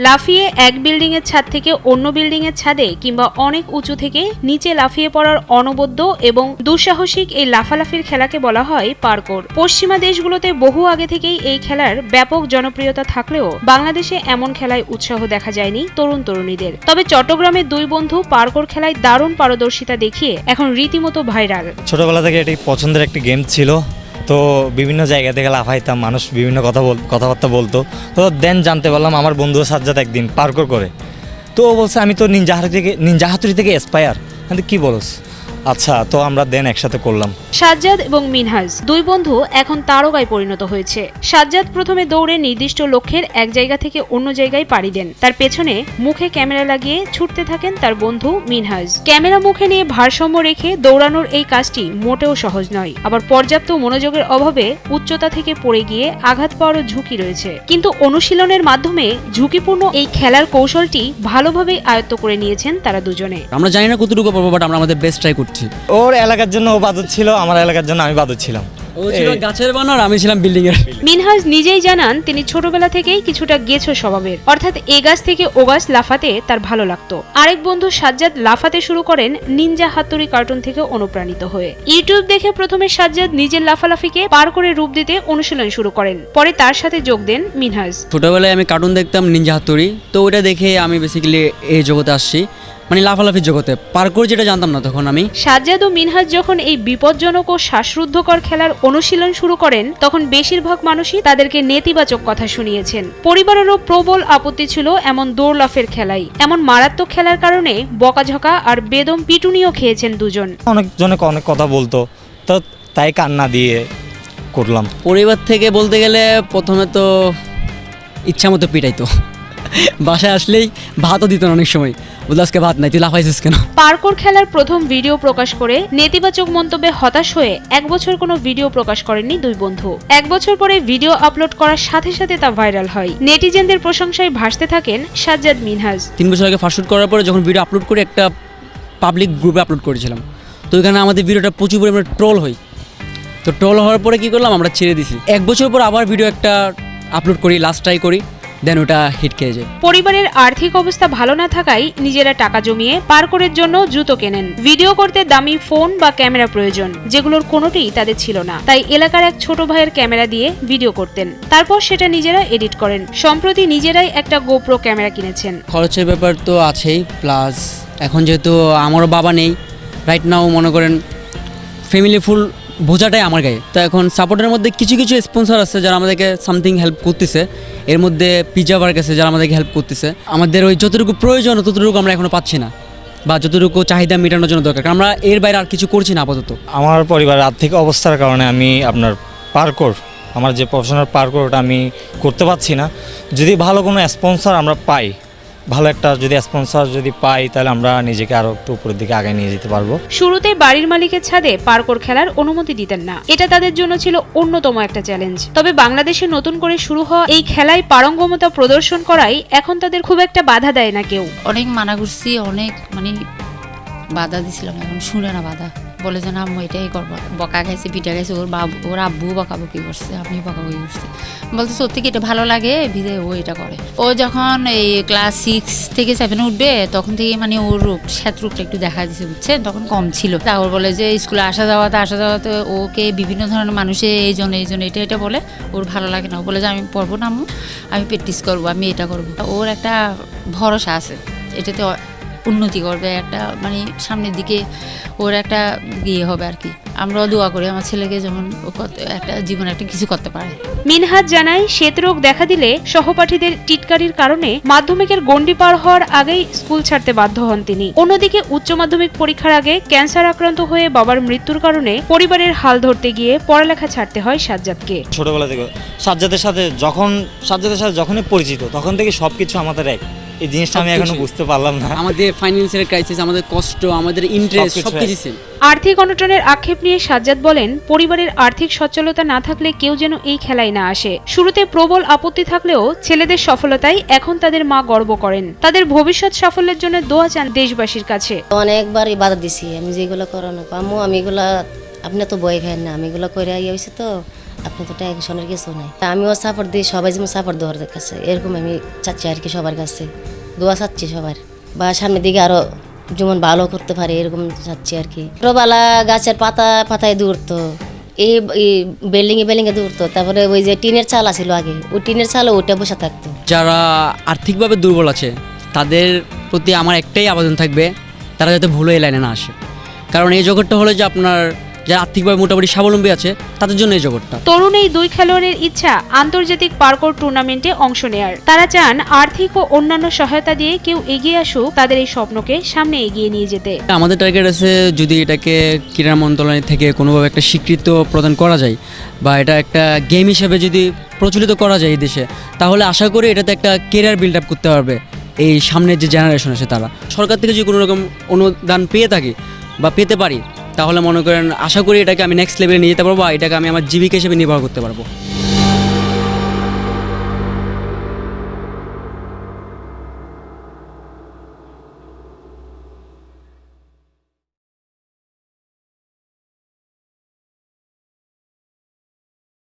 লাফিয়ে এক বিল্ডিং এর ছাদ থেকে অন্য বিল্ডিং এর ছাদে কিংবা অনেক উঁচু থেকে নিচে লাফিয়ে পড়ার অনবদ্য এবং দুঃসাহসিক এই লাফালাফির খেলাকে বলা হয় পার্কোর। পশ্চিমা দেশগুলোতে বহু আগে থেকেই এই খেলার ব্যাপক জনপ্রিয়তা থাকলেও বাংলাদেশে এমন খেলায় উৎসাহ দেখা যায়নি তরুণ তরুণীদের। তবে চট্টগ্রামের দুই বন্ধু পার্কোর খেলায় দারুণ পারদর্শিতা দেখিয়ে এখন রীতিমতো ভাইরাল। ছোটোবেলা থেকে এটি পছন্দের একটি গেম ছিল। তো বিভিন্ন জায়গা থেকে লাফাইতাম, মানুষ বিভিন্ন কথা বল, কথাবার্তা বলতো। তো দেন জানতে পারলাম আমার বন্ধু সাজ্জাদ একদিন পার্কর করে। তো বলছে, আমি তো নিনজা থেকে নিনজা থেকে এক্সপায়ার আমি কি বলস? আচ্ছা তো আমরা দেন একসাথে করলাম। সাজ্জাদ এবং মিনহাজ দুই বন্ধু এখন তারকায় পরিণত হয়েছে। সাজ্জাদ প্রথমে দৌড়ে নির্দিষ্ট লক্ষ্যের এক জায়গা থেকে অন্য জায়গায় পাড়ি দেন। তার পেছনে মুখে ক্যামেরা লাগিয়ে ছুটতে থাকেন তার বন্ধু মিনহাজ। ক্যামেরা মুখে নিয়ে ভারসাম্য রেখে দৌড়ানোর এই কাজটি মোটেও সহজ নয়। আবার পর্যাপ্ত মনোযোগের অভাবে উচ্চতা থেকে পড়ে গিয়ে আঘাত পাওয়ারও ঝুঁকি রয়েছে। কিন্তু অনুশীলনের মাধ্যমে ঝুঁকিপূর্ণ এই খেলার কৌশলটি ভালোভাবেই আয়ত্ত করে নিয়েছেন তারা দুজনে। আমরা জানি না কতটুকু পাবো বাট আমরা আমাদের বেস্ট ট্রাই করছি। ওর এলাকার জন্য ও বাদত ছিল আমার এলাকার জন্য আমি বাদত ছিলাম। ও ছিল গাছের বানর আমি ছিলাম বিল্ডিং এর। মিনহাজ নিজেই জানান তিনি ছোটবেলা থেকেই কিছুটা গেছো স্বভাবের। অর্থাৎ এ গাছ থেকে ও গাছ লাফাতে তার ভালো লাগতো। আরেক বন্ধু সাজ্জাদ লাফাতে শুরু করেন নিনজা হাতুড়ি কার্টুন থেকে অনুপ্রাণিত হয়ে। ইউটিউব দেখে প্রথমে সাজ্জাদ নিজের লাফালাফিকে পার করে রূপ দিতে অনুশীলন শুরু করেন। পরে তার সাথে যোগ দেন মিনহাজ। ছোটবেলায় আমি কার্টুন দেখতাম নিনজা হাতুড়ি। তো ওটা দেখে আমি বেসিক্যালি এই জগতে আসছি। মানে লাফালাফির জগতে। পার্কুর যেটা জানতাম না তখন আমি। সাজ্জাদ ও মিনহাজ যখন এই বিপজ্জনক ও শ্বাসরুদ্ধকর খেলার অনুশীলন শুরু করেন তখন বেশিরভাগ মানুষই তাদেরকে নেতিবাচক কথা শুনিয়েছেন। পরিবারেরও প্রবল আপত্তি ছিল এমন দৌড়লাফের খেলাই। এমন মারাত্মক খেলার কারণে বকাঝকা আর বেদম পিটুনিও খেয়েছেন দুজন। অনেকজনে অনেক কথা বলতো তো তাই কান্না দিয়ে করলাম। পরিবার থেকে বলতে গেলে প্রথমে তো ইচ্ছা মতো পিটাইতো। বাসায় আসলেই ভাতও দিত অনেক সময়। আজকে ভাত নাই তুই লাফাইছিস কেন? পার্কোর খেলার প্রথম ভিডিও প্রকাশ করে নেতিবাচক মন্তব্যে হতাশ হয়ে এক বছর কোনো ভিডিও প্রকাশ করেননি দুই বন্ধু। এক বছর পরে ভিডিও আপলোড করার সাথে সাথে তা ভাইরাল হয়। নেটিজেনদের প্রশংসায় ভাসতে থাকেন সাজ্জাদ মিনহাজ। তিন বছর আগে ফার্স্ট করার পরে যখন ভিডিও আপলোড করে একটা পাবলিক গ্রুপে আপলোড করেছিলাম তো ওইখানে আমাদের ভিডিওটা প্রচুর পরিমাণে ট্রোল হয়। তো ট্রোল হওয়ার পরে কী করলাম আমরা ছেড়ে দিছি। এক বছর পর আবার ভিডিও একটা আপলোড করি লাস্ট ট্রাই করি। দেন ওটা হিট খেয়ে যায়। পরিবারের আর্থিক অবস্থা ভালো না থাকায় নিজেরা টাকা জমিয়ে পার্করের জন্য জুতো কেনেন। ভিডিও করতে দামি ফোন বা ক্যামেরা প্রয়োজন যেগুলোর কোনোটিই তাদের ছিল না। তাই এলাকার এক ছোট ভাইয়ের ক্যামেরা দিয়ে ভিডিও করতেন। তারপর সেটা নিজেরা এডিট করেন। সম্প্রতি নিজেরাই একটা গোপ্রো ক্যামেরা কিনেছেন। খরচের ব্যাপার তো আছেই প্লাস এখন যেহেতু আমারও বাবা নেই রাইট নাও মনে করেন ফ্যামিলি ফুল বোঝাটাই আমার গায়ে। তো এখন সাপোর্টের মধ্যে কিছু কিছু স্পন্সর আছে যারা আমাদেরকে সামথিং হেল্প করতেছে। এর মধ্যে পিজা বার্গ আছে যারা আমাদেরকে হেল্প করতেছে। আমাদের ওই যতটুকু প্রয়োজন, ততটুকু আমরা এখনও পাচ্ছি না। বা যতটুকু চাহিদা মেটানোর জন্য দরকার। আমরা এর বাইরে আর কিছু করছি না আপাতত। আমার পরিবারের আর্থিক অবস্থার কারণে আমি আপনার পার্কর আমার যে প্রফেশনাল পার্কর ওটা আমি করতে পারছি না। যদি ভালো কোনো স্পন্সর আমরা পাই ভালো একটা যদি স্পন্সর যদি পাই তাহলে আমরা নিজেকে আরও একটু উপরের দিকে আগে নিয়ে যেতে পারব। শুরুতে বাড়ির মালিকের ছাদে পার্কর খেলার অনুমতি দিতেন না। এটা তাদের জন্য ছিল অন্যতম একটা চ্যালেঞ্জ তবে বাংলাদেশে নতুন করে শুরু হওয়া এই খেলায় পারঙ্গমতা প্রদর্শন করাই এখন তাদের খুব একটা বাধা দেয় না কেউ। অনেক মানা করছি অনেক মানে বাধা দিছিলাম এখন শুনে না বাধা। বলে যে, না, আম্মু, এটাই করব। বকা খাইছে, পিঠা খাইছে, ওর বাবু, ওর আব্বু বকাবকি করছে আমি বকাবকি করছে বলতে সত্যি কি এটা ভালো লাগে? ভিজে ও এটা করে। ও যখন এই ক্লাস সিক্স থেকে সেভেনে উঠবে, তখন থেকে মানে ওর রূপ, শ্বেত রূপটা একটু দেখা দিচ্ছে বুঝছেন? তখন কম ছিল। তারপর বলে যে, স্কুলে আসা যাওয়াতে আসা যাওয়াতে ওকে বিভিন্ন ধরনের মানুষে এই জন্য এই জন্য, এটা এটা বলে, ওর ভালো লাগে না। ও বলে যে, আমি পড়ব না আমি প্র্যাকটিস করব, আমি এটা করব। ওর একটা ভরসা আছে। এটাতে উন্নতি করবে একটা মানে সামনের দিকে ওর একটা ইয়ে হবে আর কি। আমরাও দোয়া করি আমার ছেলেকে যেমন ও কত- একটা জীবনে একটা কিছু করতে পারে। মিনহাজ জানায় শ্বেতরোগ দেখা দিলে সহপাঠীদের টিটকারির কারণে মাধ্যমিকের গণ্ডি পার হওয়ার আগেই স্কুল ছাড়তে বাধ্য হন তিনি। অন্যদিকে উচ্চ মাধ্যমিক পরীক্ষার আগে ক্যান্সার আক্রান্ত হয়ে বাবার মৃত্যুর কারণে পরিবারের হাল ধরতে গিয়ে পড়ালেখা ছাড়তে হয় সাজ্জাদকে। ছোটবেলা থেকে সাজ্জাদের সাথে যখন সাজ্জাদের সাথে যখনই পরিচিত তখন থেকে সবকিছু আমাদের এক। এই জিনিসটা আমি এখনও বুঝতে পারলাম না। আমাদের ফাইন্যান্সিয়াল ক্রাইসিস আমাদের কষ্ট আমাদের ইন্টারেস্ট সবকিছু সব কিছু সেম আর্থিক অনটনের আক্ষেপ নিয়ে সাজ্জাদ বলেন পরিবারের আর্থিক সচ্ছলতা না থাকলে কেউ যেন এই খেলায় না আসে। শুরুতে প্রবল আপত্তি থাকলেও ছেলেদের সফলতায় এখন তাদের মা গর্ব করেন। তাদের ভবিষ্যৎ সাফল্যের জন্য দোয়া চান দেশবাসীর কাছে। অনেকবারই বাধা দিছি আমি যেগুলো করানো আম্মু আমি এগুলা আপনি তো বই খাই না আমি এগুলো করে ইয়ে হয়েছে তো। আপনি তো টেনশনের কিছু নাই। আমিও সাপোর্ট দিই, সবাই যেমন সাপোর্ট দেওয়ার কাছে। এরকম আমি চাচ্ছি আর কি সবার কাছে। দোয়া চাচ্ছি সবার। বা সামনের দিকে আরও যেমন ভালো করতে পারে, এরকম চাচ্ছি আর কি। ছোটবেলা গাছের পাতা, পাতায় দৌড়তো। এই বিল্ডিংয়ে বিল্ডিংয়ে দৌড়তো। তারপরে ওই যে টিনের চাল আছিল আগে, ওই টিনের চালও ওটা বসে থাকতো। যারা আর্থিকভাবে দুর্বল আছে, তাদের প্রতি আমার একটাই আবেদন থাকবে, তারা যাতে ভুলো এই লাইনে না আসে। কারণ এই জগৎটা হলো যে আপনার যারা আর্থিকভাবে মোটামুটি স্বাবলম্বী আছে তাদের জন্য এই জগৎটা। তরুণ এই দুই খেলোয়াড়ের ইচ্ছা আন্তর্জাতিক পার্কর টুর্নামেন্টে অংশ নেয়ার। তারা চান আর্থিক ও অন্যান্য সহায়তা দিয়ে কেউ এগিয়ে আসুক তাদের এই স্বপ্নকে সামনে এগিয়ে নিয়ে যেতে। আমাদের টার্গেট আছে যদি এটাকে ক্রীড়া মন্ত্রণালয় থেকে কোনোভাবে একটা স্বীকৃত প্রদান করা যায় বা এটা একটা গেম হিসেবে যদি প্রচলিত করা যায় এই দেশে তাহলে আশা করি এটাতে একটা কেরিয়ার বিল্ড আপ করতে পারবে এই সামনের যে জেনারেশন আছে তারা। সরকার থেকে যদি কোনো রকম অনুদান পেয়ে থাকে বা পেতে পারি তাহলে মনে করেন আশা করি এটাকে আমি নেক্সট লেভেলে নিয়ে যেতে পারব বা এটাকে আমি আমার জীবিকা হিসেবে নির্ভর করতে পারব।